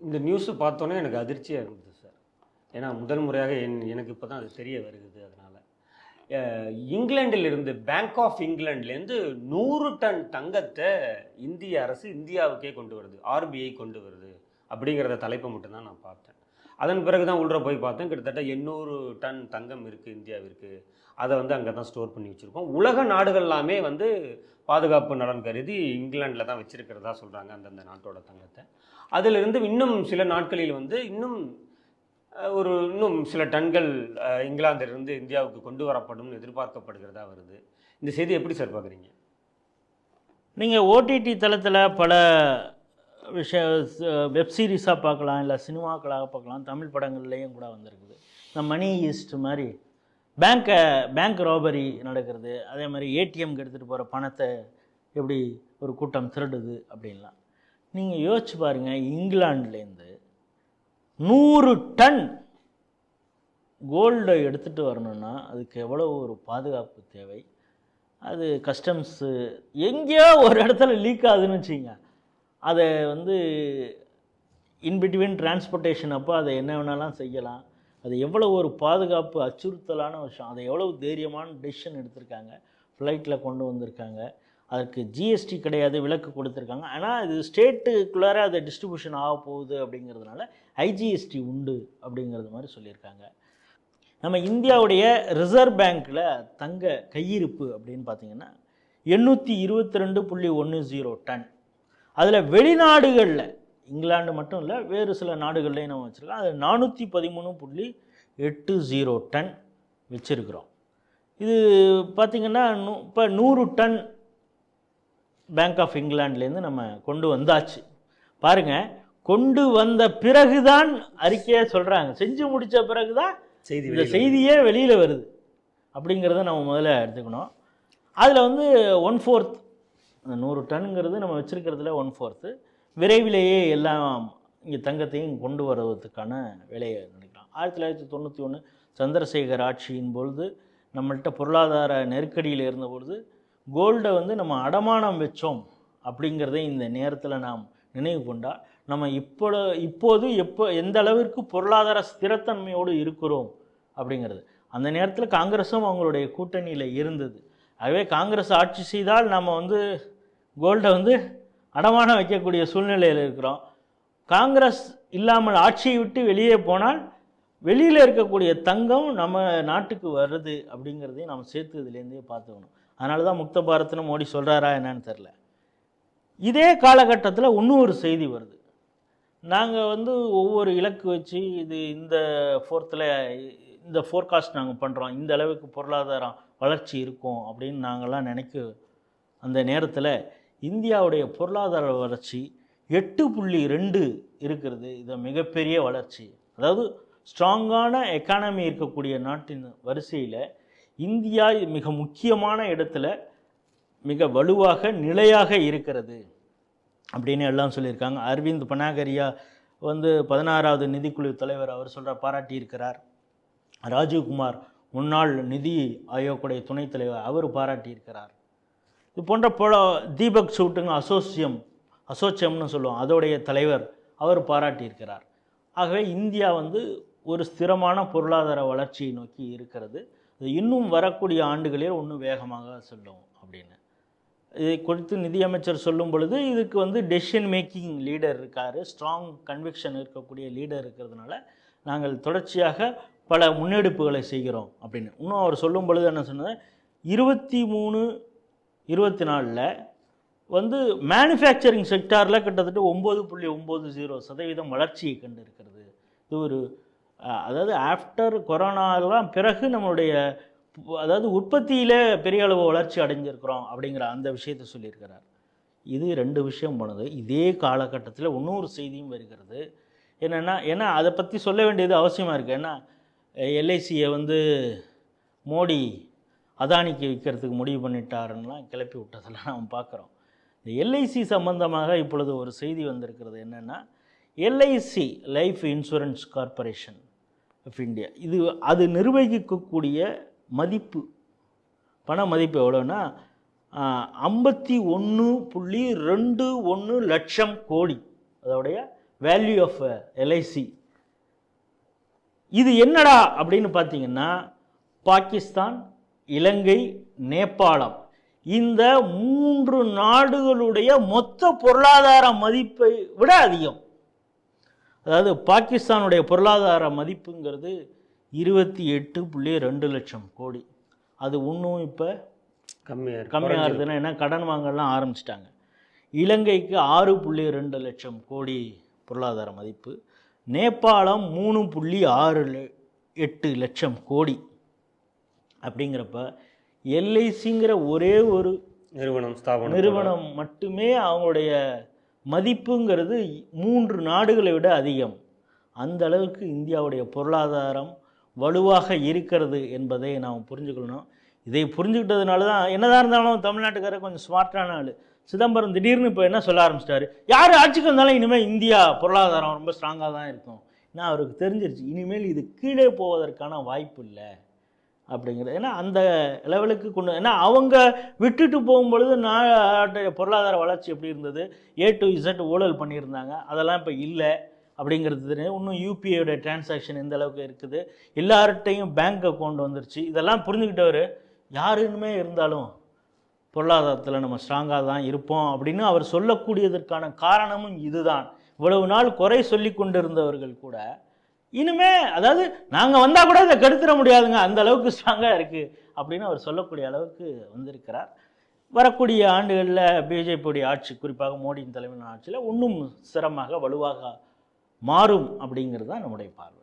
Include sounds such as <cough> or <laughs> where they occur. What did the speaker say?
இந்த நியூஸு பார்த்தோன்னே எனக்கு அதிர்ச்சியாக இருந்தது சார் ஏன்னா முதல் முறையாக என் எனக்கு இப்போ தான் அது தெரிய வருகிறது அதனால். இங்கிலாண்டிலிருந்து பேங்க் ஆஃப் இங்கிலாண்டிலேருந்து நூறு டன் தங்கத்தை இந்திய அரசு இந்தியாவுக்கே கொண்டு வருது ஆர்பிஐ கொண்டு வருது அப்படிங்கிறத தலைப்பை மட்டும்தான் நான் பார்த்தேன். அதன் பிறகு தான் உள்ள போய் பார்த்தேன். கிட்டத்தட்ட எண்ணூறு டன் தங்கம் இருக்குது இந்தியாவிற்கு. அதை வந்து அங்கே தான் ஸ்டோர் பண்ணி வச்சுருக்கோம். உலக நாடுகள் எல்லாமே வந்து பாதுகாப்பு நலன் கருதி இங்கிலாண்டில் தான் வச்சுருக்கிறதா சொல்கிறாங்க அந்தந்த நாட்டோட தங்கத்தை. அதிலிருந்து இன்னும் சில நாட்களில் வந்து இன்னும் ஒரு இன்னும் சில டன்கள் இங்கிலாந்திலிருந்து இந்தியாவுக்கு கொண்டு வரப்படும்னு எதிர்பார்க்கப்படுகிறதா வருது. இந்த செய்தி எப்படி சார் பார்க்குறீங்க நீங்கள் ஓடிடி தளத்தில் பல விஷய வெப் சீரிஸாக பார்க்கலாம் இல்லை சினிமாக்களாக பார்க்கலாம் தமிழ் படங்கள்லேயும் கூட வந்திருக்குது. இந்த மணி ஈஸ்ட் மாதிரி பேங்க்கை பேங்க் ராபரி நடக்கிறது அதே மாதிரி ஏடிஎம்க்கு எடுத்துகிட்டு போகிற பணத்தை எப்படி ஒரு கூட்டம் திருடுது அப்படின்லாம். நீங்கள் யோசிச்சு பாருங்கள் இங்கிலாந்துலேருந்து நூறு டன் கோல்டை எடுத்துகிட்டு வரணும்னா அதுக்கு எவ்வளோ ஒரு பாதுகாப்பு தேவை? அது கஸ்டம்ஸு எங்கேயோ ஒரு இடத்துல லீக் ஆகுதுன்னு வச்சுங்க அதை வந்து இன்பிட்வீன் டிரான்ஸ்போர்ட்டேஷன் அப்போ அதை என்ன வேணாலும் செய்யலாம். அது எவ்வளோ ஒரு பாதுகாப்பு அச்சுறுத்தலான விஷயம். அதை எவ்வளோ தைரியமான டெசிஷன் எடுத்திருக்காங்க. ஃப்ளைட்டில் கொண்டு வந்திருக்காங்க. அதுக்கு ஜிஎஸ்டி கிடையாது விலக்கு கொடுத்துருக்காங்க. ஆனால் இது ஸ்டேட்டுக்குள்ளார அது டிஸ்ட்ரிபியூஷன் ஆக போகுது அப்படிங்கிறதுனால ஐஜிஎஸ்டி உண்டு அப்படிங்கிறது மாதிரி சொல்லியிருக்காங்க. நம்ம இந்தியாவுடைய ரிசர்வ் பேங்க்கில் தங்க கையிருப்பு அப்படின்னு பார்த்தீங்கன்னா எண்ணூற்றி இருபத்தி ரெண்டு புள்ளி ஒன்று ஜீரோ டன் அதில் வெளிநாடுகளில் இங்கிலாந்து மட்டும் இல்லை வேறு சில நாடுகள்லையும் நம்ம வச்சுருக்கோம். அது நானூற்றி பதிமூணு புள்ளி எட்டு ஜீரோ டன் வச்சுருக்கிறோம். இது பார்த்திங்கன்னா நூ இப்போ நூறு டன் பேங்க் ஆஃப் இங்கிலாந்துலேருந்து நம்ம கொண்டு வந்தாச்சு. பாருங்கள் கொண்டு வந்த பிறகுதான் அறிக்கையை சொல்கிறாங்க செஞ்சு முடித்த பிறகு தான் செய்தி இந்த செய்தியே வெளியில் வருது. அப்படிங்கிறத நம்ம முதல்ல எடுத்துக்கணும். அதில் வந்து ஒன் ஃபோர்த் நூறு டன்ங்கிறது நம்ம வச்சுருக்கிறதுல ஒன் ஃபோர்த்து விரைவிலேயே எல்லாம் இங்கே தங்கத்தையும் கொண்டு வருவதற்கான வேலையை நினைக்கலாம். ஆயிரத்தி தொள்ளாயிரத்தி தொண்ணூற்றி ஒன்று சந்திரசேகர் ஆட்சியின் பொழுது நம்மள்கிட்ட பொருளாதார நெருக்கடியில் இருந்தபொழுது கோல்டை வந்து நம்ம அடமானம் வச்சோம் அப்படிங்கிறதை இந்த நேரத்தில் நாம் நினைவு கொண்டால் நம்ம இப்போ இப்போது எப்போ எந்த அளவிற்கு பொருளாதார ஸ்திரத்தன்மையோடு இருக்கிறோம் அப்படிங்கிறது. அந்த நேரத்தில் காங்கிரஸும் அவங்களுடைய கூட்டணியில் இருந்தது. ஆகவே காங்கிரஸ் ஆட்சி செய்தால் நம்ம வந்து கோல்டை வந்து அடமானம் வைக்கக்கூடிய சூழ்நிலையில் இருக்கிறோம். காங்கிரஸ் இல்லாமல் ஆட்சியை விட்டு வெளியே போனால் வெளியில் இருக்கக்கூடிய தங்கம் நம்ம நாட்டுக்கு வருது அப்படிங்கிறதையும் நம்ம சேர்த்து இதுலேருந்தே பார்த்துக்கணும். அதனால தான் முக்த பாரத்னு மோடி சொல்கிறாரா என்னன்னு தெரில இதே காலகட்டத்தில் இன்னும் ஒரு செய்தி வருது. நாங்கள் வந்து ஒவ்வொரு இலக்கு வச்சு இது இந்த ஃபோர்த்தில் இந்த ஃபோர்காஸ்ட் நாங்கள் பண்ணுறோம் இந்த அளவுக்கு பொருளாதாரம் வளர்ச்சி இருக்கும் அப்படின்னு நாங்கள்லாம் நினைக்க அந்த நேரத்தில் இந்தியாவுடைய பொருளாதார வளர்ச்சி எட்டு புள்ளி ரெண்டு இருக்கிறது. இது மிகப்பெரிய வளர்ச்சி. அதாவது ஸ்ட்ராங்கான எக்கானமி இருக்கக்கூடிய நாட்டின் வரிசையில் இந்தியா மிக முக்கியமான இடத்துல மிக வலுவாக நிலையாக இருக்கிறது. அப்படின்னு எல்லாம் சொல்லியிருக்காங்க. அரவிந்த் பனாகரியா வந்து பதினாறாவது நிதிக்குழு தலைவர் அவர் சொல்கிற பாராட்டியிருக்கிறார். ராஜீவ்குமார் முன்னாள் நிதி ஆயோக்குடைய துணைத் தலைவர் அவர் பாராட்டியிருக்கிறார். இது போன்ற பல தீபக் சூட்டுங்க அசோசியம் அசோச்சியம்னு சொல்லுவோம் அதோடைய தலைவர் அவர் பாராட்டியிருக்கிறார். ஆகவே இந்தியா வந்து ஒரு ஸ்திரமான பொருளாதார வளர்ச்சியை நோக்கி இருக்கிறது. அது இன்னும் வரக்கூடிய ஆண்டுகளில் ஒன்றும் வேகமாக செல்லும் அப்படின்னு. இதை குறித்து நிதியமைச்சர் சொல்லும் பொழுது இதுக்கு வந்து டெசிஷன் மேக்கிங் லீடர் இருக்கார். ஸ்ட்ராங் கன்விக்ஷன் இருக்கக்கூடிய லீடர் இருக்கிறதுனால நாங்கள் தொடர்ச்சியாக பல முன்னெடுப்புகளை செய்கிறோம் அப்படின்னு. இன்னும் அவர் சொல்லும் பொழுது என்ன சொன்னது இருபத்தி மூணு இருபத்தி நாலில் வந்து மேனுஃபேக்சரிங் செக்டாரில் கிட்டத்தட்ட ஒம்பது புள்ளி ஒம்பது ஜீரோ சதவீதம் வளர்ச்சியை கண்டு இருக்கிறது இது ஒரு அதாவது ஆஃப்டர் கொரோனாலாம் பிறகு நம்மளுடைய அதாவது உற்பத்தியில் பெரிய அளவு வளர்ச்சி அடைஞ்சிருக்கிறோம் அப்படிங்கிற அந்த விஷயத்தை சொல்லியிருக்கிறார். இது ரெண்டு விஷயம் போனது. இதே காலகட்டத்தில் இன்னொரு செய்தியும் வருகிறது. என்னென்னா ஏன்னா அதை பற்றி சொல்ல வேண்டியது அவசியமாக இருக்குது ஏன்னா எல்ஐசியை வந்து மோடி அதானிக்கு விற்கிறதுக்கு முடிவு பண்ணிட்டாருன்னெலாம் கிளப்பி விட்டதெல்லாம் <laughs> நாம் பார்க்குறோம். இந்த எல்ஐசி சம்பந்தமாக இப்பொழுது ஒரு செய்தி வந்திருக்கிறது என்னென்னா LIC life insurance corporation of India. இது அது நிர்வகிக்கக்கூடிய மதிப்பு பண மதிப்பு எவ்வளோன்னா ஐம்பத்தி ஒன்று புள்ளி ரெண்டு ஒன்று லட்சம் கோடி. அதோடைய வேல்யூ ஆஃப் எல்ஐசி இது என்னடா அப்படின்னு பார்த்தீங்கன்னா பாகிஸ்தான் இலங்கை நேபாளம். இந்த மூன்று நாடுகளுடைய மொத்த பொருளாதார மதிப்பை விட அதிகம். அதாவது பாகிஸ்தானுடைய பொருளாதார மதிப்புங்கிறது இருபத்தி எட்டு புள்ளி ரெண்டு லட்சம் கோடி. அது இன்னும் இப்போ கம்மியாக கம்மியாக இருக்குதுன்னா என்ன? கடன் வாங்கலாம் ஆரம்பிச்சிட்டாங்க. இலங்கைக்கு ஆறு புள்ளி ரெண்டு லட்சம் கோடி பொருளாதார மதிப்பு. நேபாளம் மூணு புள்ளி ஆறு லெ- எட்டு லட்சம் கோடி. அப்படிங்கிறப்ப எல்ஐசிங்கிற ஒரே ஒரு நிறுவனம் ஸ்தாபனம். நிறுவனம் மட்டுமே அவங்களுடைய மதிப்புங்கிறது மூன்று நாடுகளை விட அதிகம். அந்த அளவுக்கு இந்தியாவுடைய பொருளாதாரம் வலுவாக இருக்கிறது என்பதை நாம் புரிஞ்சுக்கணும். இதை புரிஞ்சுக்கிட்டதுனால தான் என்னதான் இருந்தாலும் தமிழ்நாட்டுக்காரர் கொஞ்சம் ஸ்மார்ட்டான ஆள். சிதம்பரம் திடீர்னு இப்போ என்ன சொல்ல ஆரம்பிச்சிட்டாரு? யார் ஆட்சிக்கு வந்தாலும் இனிமேல் இந்தியா பொருளாதாரம் ரொம்ப ஸ்ட்ராங்காக தான் இருக்கும். ஏன்னா அவருக்கு தெரிஞ்சிருச்சு. இனிமேல் இது கீழே போவதற்கான வாய்ப்பு இல்லை. அப்படிங்கிறது. ஏன்னா அந்த லெவலுக்கு கொண்டு ஏன்னா அவங்க விட்டுட்டு போகும்பொழுது நாட்டுடைய பொருளாதார வளர்ச்சி எப்படி இருந்தது? ஏ டு இசட் ஊழல் பண்ணியிருந்தாங்க. அதெல்லாம் இப்போ இல்லை அப்படிங்கிறது தெரியும். இன்னும் யூபிஐயோட டிரான்சாக்ஷன் எந்த அளவுக்கு இருக்குது? எல்லார்ட்டையும் பேங்க் அக்கௌண்ட் வந்துருச்சு. இதெல்லாம் புரிஞ்சுக்கிட்டவர் யாருன்னுமே இருந்தாலும் பொருளாதாரத்தில் நம்ம ஸ்ட்ராங்காக தான் இருப்போம் அப்படின்னு அவர் சொல்லக்கூடியதற்கான காரணமும் இதுதான். இவ்வளவு நாள் குறை சொல்லி கொண்டிருந்தவர்கள் கூட இனிமே அதாவது நாங்கள் வந்தால் கூட இதை கெடுத்துட முடியாதுங்க. அந்த அளவுக்கு ஸ்ட்ராங்காக இருக்குது அப்படின்னு அவர் சொல்லக்கூடிய அளவுக்கு வந்திருக்கிறார். வரக்கூடிய ஆண்டுகளில் பிஜேபியுடைய ஆட்சி குறிப்பாக மோடியின் தலைமையிலான ஆட்சியில் இன்னும் சிரமமாக வலுவாக மாறும் அப்படிங்கிறது தான் நம்முடைய பார்வை.